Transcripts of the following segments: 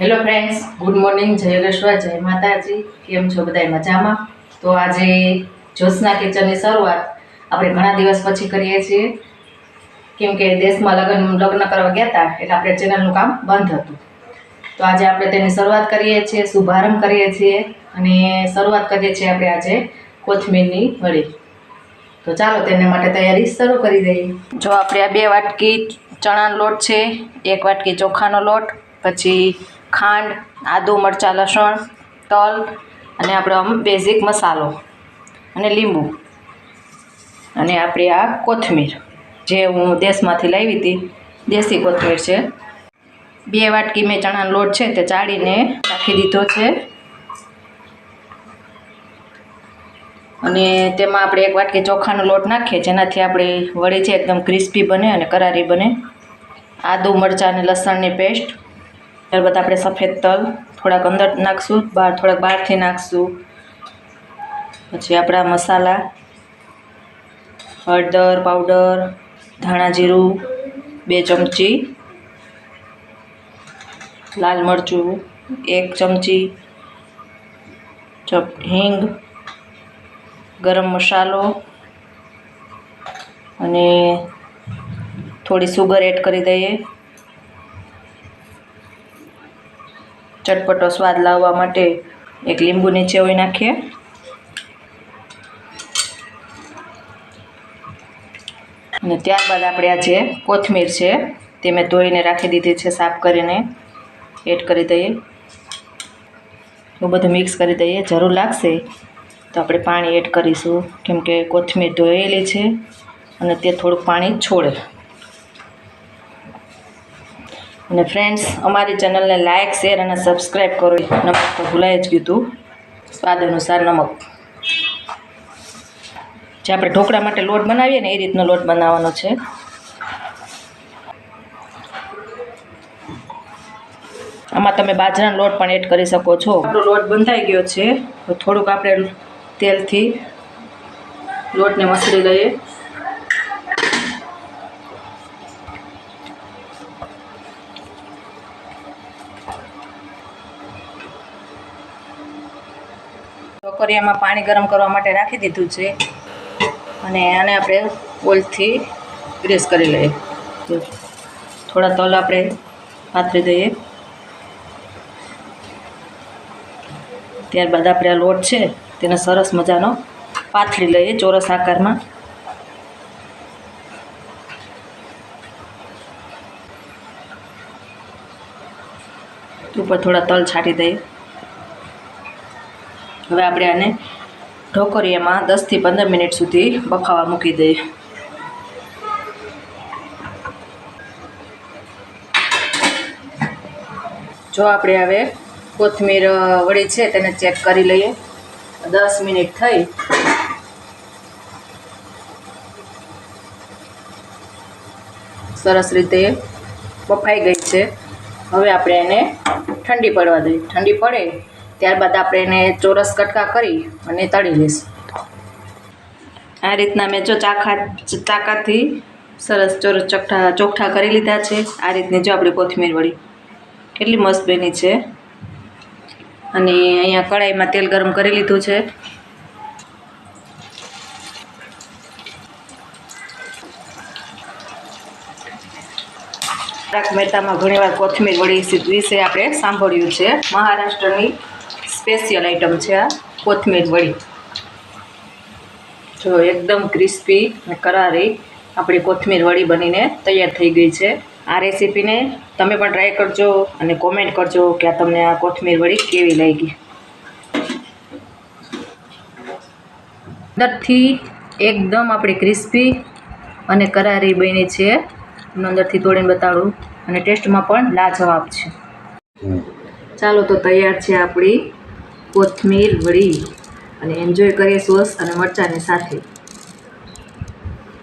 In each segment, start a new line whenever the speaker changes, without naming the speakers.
Hello friends good morning જય રશ્વા જય માતાજી. કેમ છો બધા મજામાં? તો આજે જ્યોત્સના કિચનની શરૂઆત આપણે ઘણા દિવસ પછી કરીએ છીએ. કેમ કે દેશમાં લગ્ન લગ્ન કરવા ગયા હતા એટલે આપણે ચેનલનું કામ બંધ હતું. તો આજે આપણે તેની શરૂઆત કરીએ છીએ, શુભારંભ કરીએ છીએ અને શરૂઆત કરીએ છીએ આપણે આજે કોથમીરની વડી. તો ચાલો તેને માટે તૈયારી શરૂ કરી દઈએ. જો આપણે આ બે વાટકી ચણાનો લોટ છે, એક વાટકી ચોખાનો લોટ, પછી ખાંડ, આદું, મરચાં, લસણ, તલ અને આપણો બેઝિક મસાલો અને લીંબુ. અને આપણી આ કોથમીર, જે હું દેશમાંથી લાવી હતી, દેશી કોથમીર છે. બે વાટકી મેં ચણાનો લોટ છે તે ચાળીને રાખી દીધો છે. અને તેમાં આપણે એક વાટકી ચોખાનો લોટ નાખીએ, જેનાથી આપણે વળી છે એકદમ ક્રિસ્પી બને અને કરારી બને. આદુ, મરચાં અને લસણની પેસ્ટ ત્યારબાદ આપણે સફેદ તલ થોડાક અંદર નાખશું, બહાર થોડાક બહારથી નાખશું. પછી આપણા મસાલા, હળદર, પાવડર, ધાણા જીરું, બે ચમચી લાલ મરચું, એક ચમચી ચપ હિંગ, ગરમ મસાલો અને થોડી સુગર એડ કરી દઈએ. ચટપટો સ્વાદ લાવવા માટે એક લીંબુ નીચે નાખીએ. અને ત્યારબાદ આપણે આ જે કોથમીર છે, તે મેં ધોઈને રાખી દીધી છે, સાફ કરીને એડ કરી દઈએ. એવું બધું મિક્સ કરી દઈએ. જરૂર લાગશે તો આપણે પાણી એડ કરીશું. કેમ કે કોથમીર ધોયેલી છે અને તે થોડુંક પાણી છોડે. અને ફ્રેન્ડ્સ અમારી ચેનલને લાઇક શેર અને સબસ્ક્રાઈબ કરો નમક તો ભૂલાઈ જ ગયું હતું સ્વાદ અનુસાર નમક. જે આપણે ઢોકળા માટે લોટ બનાવીએ ને એ રીતનો લોટ બનાવવાનો છે. આમાં તમે બાજરાનો લોટ પણ એડ કરી શકો છો. આપણો લોટ બંધાઈ ગયો છે. થોડુંક આપણે તેલથી લોટને મસળી લઈએ. ઢોકરિયામાં પાણી ગરમ કરવા માટે રાખી દીધું છે. અને આને આપણે ઓઇલથી ગ્રેસ કરી લઈએ. થોડા તલ આપણે પાથરી દઈએ. ત્યારબાદ આપણે આ લોટ છે, તેને સરસ મજાનો પાથરી લઈએ ચોરસ આકારમાં. ઉપર થોડા તલ છાંટી દઈએ. હવે આપણે આને ઢોકરિયામાં દસથી પંદર મિનિટ સુધી બફાવા મૂકી દઈએ. જો આપણે હવે કોથમીર વળી છે તેને ચેક કરી લઈએ. દસ મિનિટ થઈ. સરસ રીતે બફાઈ ગઈ છે. હવે આપણે એને ઠંડી પડવા દઈએ. ઠંડી પડે ત્યારબાદ આપણે એને ચોરસ કટકા કરી અને તળી લઈશું. આ રીતના મેં જો ચાખા ચાકાથી સરસ ચોરસ ચોખ્ઠા ચોખ્ઠા કરી લીધા છે. આ રીતની જો આપણી કોથમીર વળી કેટલી મસ્ત બની છે. અને અહીંયા કઢાઈમાં તેલ ગરમ કરી લીધું છે. મહેતામાં ઘણીવાર કોથમીર વડી વિશે આપણે સાંભળ્યું છે. મહારાષ્ટ્રની સ્પેશિયલ આઈટમ છે આ કોથમીર વડી. જો એકદમ ક્રિસ્પી અને કરારી આપણી કોથમીર વડી બનીને તૈયાર થઈ ગઈ છે. આ રેસીપીને તમે પણ ટ્રાય કરજો અને કોમેન્ટ કરજો કે આ તમને આ કોથમીર વડી કેવી લાગી. અંદરથી એકદમ આપણી ક્રિસ્પી અને કરારી બની છે. હું અંદરથી તોડીને બતાડું અને ટેસ્ટમાં પણ લાજવાબ છે. ચાલો તો તૈયાર છે આપણી કોથમીર વળી અને એન્જોય કરીએ સોસ અને મરચાંની સાથે.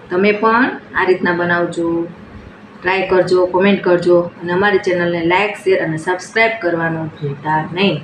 તમે પણ આ રીતના બનાવજો. ટ્રાય કરજો કોમેન્ટ કરજો અને અમારી ચેનલને લાઇક શેર અને સબસ્ક્રાઈબ કરવાનું ભૂલતા નહીં.